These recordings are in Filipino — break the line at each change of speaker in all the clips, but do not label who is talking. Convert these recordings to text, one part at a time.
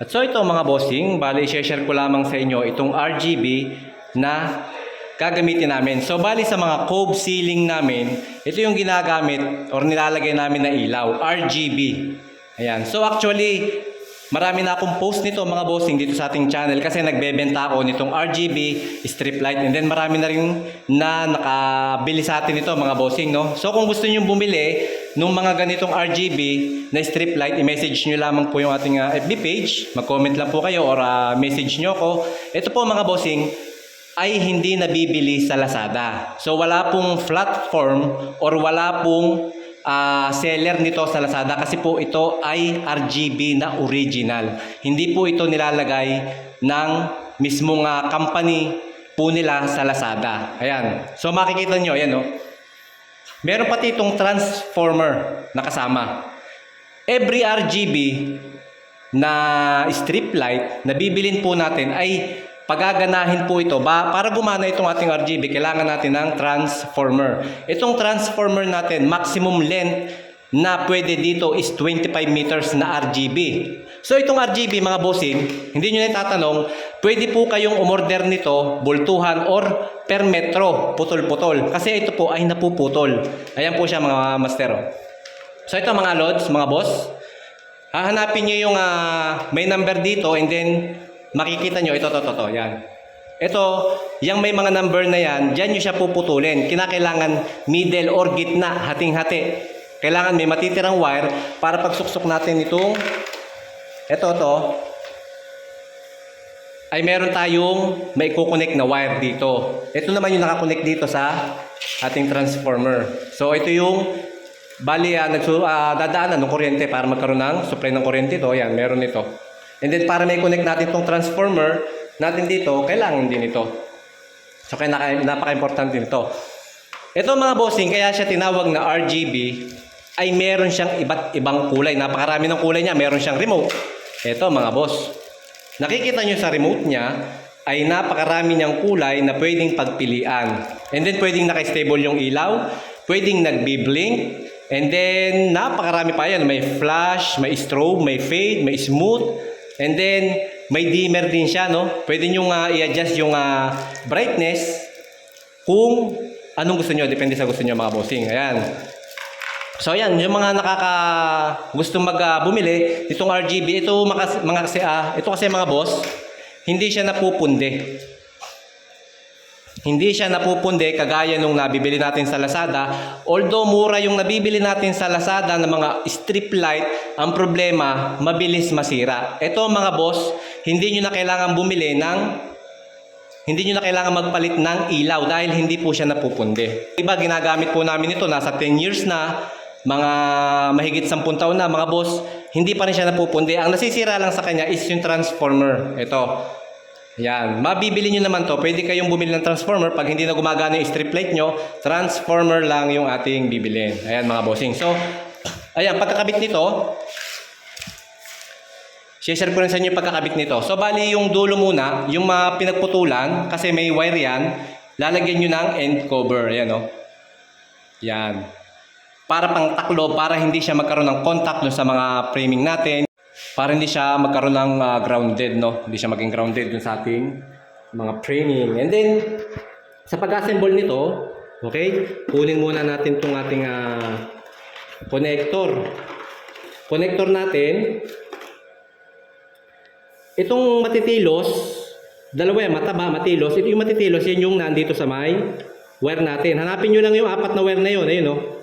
At so ito mga bossing, bali share ko lamang sa inyo itong RGB na gagamitin namin. So bali sa mga cove ceiling namin, ito yung ginagamit or nilalagay namin na ilaw, RGB. Ayan. So actually, marami na akong post nito mga bossing dito sa ating channel kasi nagbebenta ako nitong RGB strip light and then marami na rin na nakabili sa atin ito mga bossing no. So kung gusto niyo bumili nung mga ganitong RGB na strip light, i-message nyo lamang po yung ating ah, FB page. Mag-comment lang po kayo or ah, message nyo ako. Ito po mga bossing, ay hindi nabibili sa Lazada. So wala pong platform or wala pong ah, seller nito sa Lazada kasi po ito ay RGB na original. Hindi po ito nilalagay ng mismong ah, company po nila sa Lazada. Ayan. So makikita nyo, ayan oh. Meron pati itong transformer na kasama. Every RGB na strip light na bibilin po natin ay pagaganahin po ito. Ba, para gumana itong ating RGB, kailangan natin ng transformer. Itong transformer natin, maximum length na pwede dito is 25 meters na RGB. So itong RGB mga bossing, hindi nyo na itatanong, pwede po kayong umorder nito, bultuhan or per metro, putol-putol. Kasi ito po ay napuputol. Ayan po siya mga master. So ito mga lods, mga boss, hahanapin nyo yung ah, may number dito and then makikita nyo, ito, to, to, to, yan. Ito, yung may mga number na yan, dyan nyo siya puputulin. Kinakailangan middle or gitna, hating-hati. Kailangan may matitirang wire para pagsuksok natin itong, ito, to, ay meron tayong may kukonek na wire dito. Ito naman yung nakakonect dito sa ating transformer. So ito yung bali uh, nagsu, ah, dadaanan ng kuryente para magkaroon ng supply ng kuryente ito. Yan, meron ito. And then para may connect natin itong transformer natin dito, kailangan din ito. So kaya napaka-importante nito. Ito mga bossing, kaya siya tinawag na RGB ay meron siyang iba't ibang kulay. Napakarami ng kulay niya. Meron siyang remote. Ito mga boss. Nakikita nyo sa remote niya ay napakarami niyang kulay na pwedeng pagpilian. And then pwedeng naka-stable yung ilaw, pwedeng nagbi-blink, and then napakarami pa yan. May flash, may strobe, may fade, may smooth, and then may dimmer din siya, no? Pwede nyo nga i-adjust yung ah, brightness kung anong gusto nyo. Depende sa gusto nyo mga bossing. Ayan. So ayan, yung mga nakaka gusto mag ah, bumili itong RGB, ito mga mga kasi ah, ito kasi mga boss, hindi siya napupunde. Hindi siya napupunde kagaya nung nabibili natin sa Lazada. Although mura yung nabibili natin sa Lazada ng mga strip light, ang problema, mabilis masira. Ito mga boss, hindi nyo na kailangan bumili ng hindi nyo na kailangan magpalit ng ilaw dahil hindi po siya napupunde. Iba, ginagamit po namin ito, nasa 10 years na, mga mahigit 10 taon na, mga boss, hindi pa rin siya napupunde. Ang nasisira lang sa kanya is yung transformer. Ito. Yan. Mabibili nyo naman to. Pwede kayong bumili ng transformer. Pag hindi na gumagana yung strip light nyo, transformer lang yung ating bibilin. Ayan mga bossing. So, ayan, pagkakabit nito, share ko rin sa inyo yung pagkakabit nito. So, bali yung dulo muna, yung mga pinagputulan, kasi may wire yan, lalagyan nyo ng end cover. Ayan, oh. Yan. Para pang taklo, para hindi siya magkaroon ng contact dun sa mga framing natin. Para hindi siya magkaroon ng ah, grounded, no? Hindi siya maging grounded dun sa ating mga framing. And then, sa pag-assemble nito, okay, kunin muna natin itong ating ah, connector. Connector natin, Itong matitilos, dalawa yan, mataba, matilos. Ito yung matitilos, yan yung nandito sa may wire natin. Hanapin nyo lang yung apat na wire na yun. Ayun, no?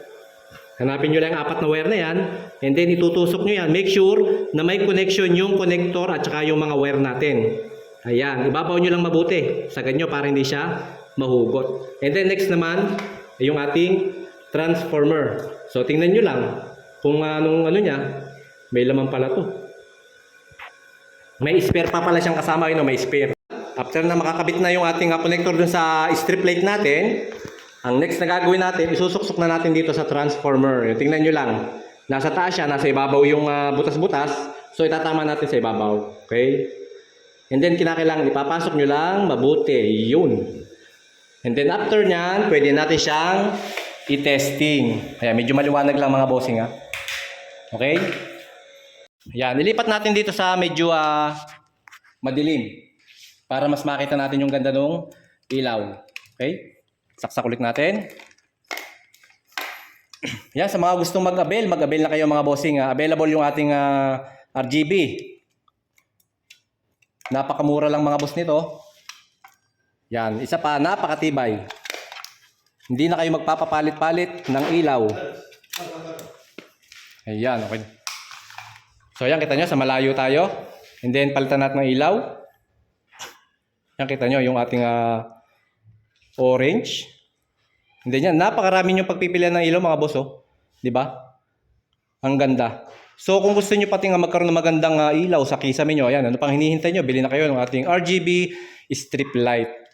Hanapin nyo lang yung apat na wire na yan. And then itutusok nyo yan. Make sure na may connection yung connector at saka yung mga wire natin. Ayan, ibabaw nyo lang mabuti sa ganyo para hindi siya mahugot. And then next naman, yung ating transformer. So tingnan nyo lang kung anong ano niya, may laman pala to. May spare pa pala siyang kasama, yun, may spare. After na makakabit na yung ating uh, connector dun sa strip light natin, ang next na gagawin natin, isusuksok na natin dito sa transformer. Tingnan nyo lang, nasa taas siya, nasa ibabaw yung ah, butas-butas, so itatama natin sa ibabaw. Okay? And then kinakailangan ipapasok nyo lang mabuti, yun. And then after nyan, pwede natin siyang i-testing. Kaya medyo maliwanag lang mga bossing ha. Okay? Yan, ilipat natin dito sa medyo ah, madilim para mas makita natin yung ganda ng ilaw. Okay? Saksak ulit natin. Yan, sa mga gustong mag-avail, mag-avail na kayo mga bossing. ah. available yung ating ah, RGB. Napakamura lang mga boss nito. Yan, isa pa, napakatibay. Hindi na kayo magpapapalit-palit ng ilaw. Ayan, okay. So yan, kita nyo, sa malayo tayo. And then, palitan natin ng ilaw. Yan, kita nyo, yung ating ah, orange. Then yan, napakarami nyo pagpipilian ng ilaw, mga boss, oh. Di ba? Ang ganda. So, kung gusto nyo pati nga magkaroon ng magandang ah, ilaw sa kisame nyo, ayan, ano pang hinihintay nyo? Bili na kayo ng ating RGB strip light.